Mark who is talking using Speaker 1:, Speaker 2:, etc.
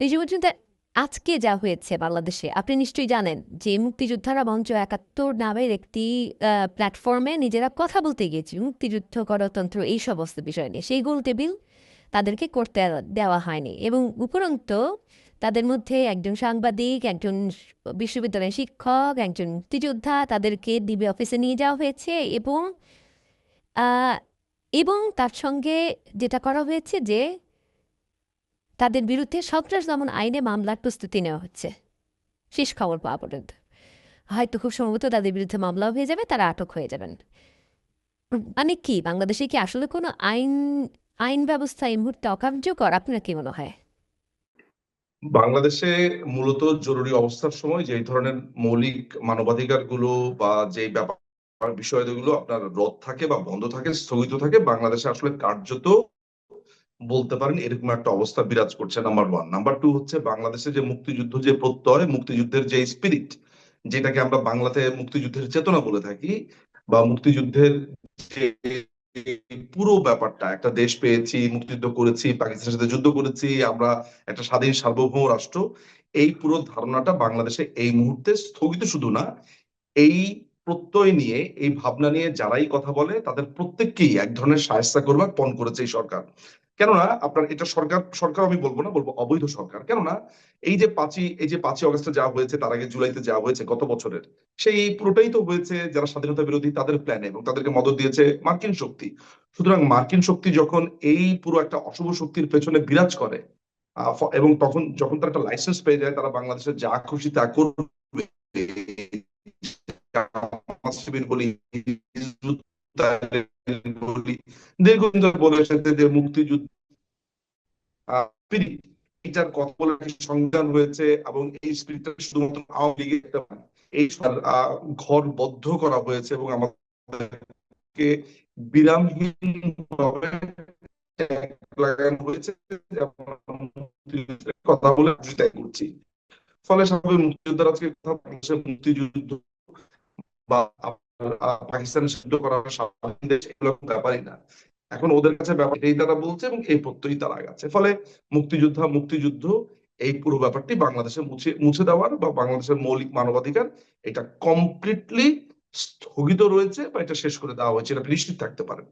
Speaker 1: এই যে পর্যন্ত আজকে যা হয়েছে বাংলাদেশে, আপনি নিশ্চয়ই জানেন যে মুক্তিযোদ্ধারা মঞ্চ একাত্তর নামের একটি প্ল্যাটফর্মে নিজেরা কথা বলতে গিয়েছে। মুক্তিযুদ্ধ, গণতন্ত্র এই সমস্ত বিষয় নিয়ে। সেই গোল টেবিল তাদেরকে করতে দেওয়া হয়নি এবং উপরন্ত তাদের মধ্যে একজন সাংবাদিক, একজন বিশ্ববিদ্যালয়ের শিক্ষক, একজন মুক্তিযোদ্ধা তাদেরকে ডিবি অফিসে নিয়ে যাওয়া হয়েছে এবং এবং তার সঙ্গে যেটা করা হয়েছে যে তাদের বিরুদ্ধে সন্ত্রাস দমন আইনে মামলার প্রস্তুতি নেওয়া হচ্ছে। শেষ খবর পাওয়া পর্যন্ত। হয়তো খুব সম্ভবত তাদের বিরুদ্ধে মামলাও হয়ে যাবে, তারা আটক হয়ে যাবেন। মানে কি, বাংলাদেশে কি আসলে কোনো আইন আইন ব্যবস্থা এই মুহূর্তে অকার্যকর? আপনার কি মনে হয়?
Speaker 2: বাংলাদেশে মূলত জরুরি অবস্থার সময় যে ধরনের মৌলিক মানবাধিকারগুলো বা যে ব্যাপার বিষয়গুলো আপনার রদ থাকে বা বন্ধ থাকে, স্থগিত থাকে, বাংলাদেশে আসলে কার্যত বলতে পারেন, এরকম একটা অবস্থা বিরাজ করছে নাম্বার ওয়ান নাম্বার টু হচ্ছে বাংলাদেশে যে মুক্তিযুদ্ধ যে প্রত্যয়, মুক্তিযুদ্ধের যে স্পিরিট যেটাকে আমরা বাংলাতে মুক্তিযুদ্ধের চেতনা বলে থাকি, বা মুক্তিযুদ্ধের যে পুরো ব্যাপারটা, একটা দেশ পেয়েছি, মুক্তিযুদ্ধ করেছি, পাকিস্তানের সাথে যুদ্ধ করেছি, আমরা একটা স্বাধীন সার্বভৌম রাষ্ট্র, এই পুরো ধারণাটা বাংলাদেশে এই মুহূর্তে স্থগিত শুধু না, এই প্রত্যয় নিয়ে, এই ভাবনা নিয়ে যারাই কথা বলে, তাদের প্রত্যেককেই এক ধরনের সায়স্তা করবার পণ করেছে এই সরকার। কেননা আপনার এটা সরকার সরকার আমি বলব না, বলব অবৈধ সরকার। কেননা এই যে পাঁচই, এই যে পাঁচই অগস্টে যা হয়েছে, তার আগে জুলাইতে যা হয়েছে গত বছরের, সেই পুরোটাই তো হয়েছে যারা স্বাধীনতা বিরোধী, তাদের প্ল্যানে এবং তাদেরকে মদত দিয়েছে মার্কিন শক্তি। সুতরাং মার্কিন শক্তি যখন এই পুরো একটা অশুভ শক্তির পেছনে বিরাজ করে এবং তখন যখন তারা একটা লাইসেন্স পেয়ে যায়, তারা বাংলাদেশে যা খুশি তা করবে। দীর্ঘদিন ধরে বলে এসেছে যে মুক্তিযুদ্ধ। এটার কথা বলে সংবিধান হয়েছে এবং এই স্পিরিটটা শুধুমাত্র আওয়ামী লীগের এই ঘর বদ্ধ করা হয়েছে এবং আমাদেরকে বিরামহীন হয়েছে। কথা বলে করছি ফলে স্বাভাবিক আজকে কথা মুক্তিযুদ্ধ বা আপনার, সিদ্ধ করা স্বাধীন দেশ এরকম ব্যাপারই না। এখন ওদের কাছে ব্যাপার এই তারা বলছে এবং এই প্রত্যয়ই তারা গেছে ফলে মুক্তিযোদ্ধা মুক্তিযুদ্ধ এই পুরো ব্যাপারটি বাংলাদেশে মুছে মুছে দেওয়ার বা বাংলাদেশের মৌলিক মানবাধিকার এটা কমপ্লিটলি স্থগিত রয়েছে বা এটা শেষ করে দেওয়া হয়েছে এটা নিশ্চিত থাকতে পারেন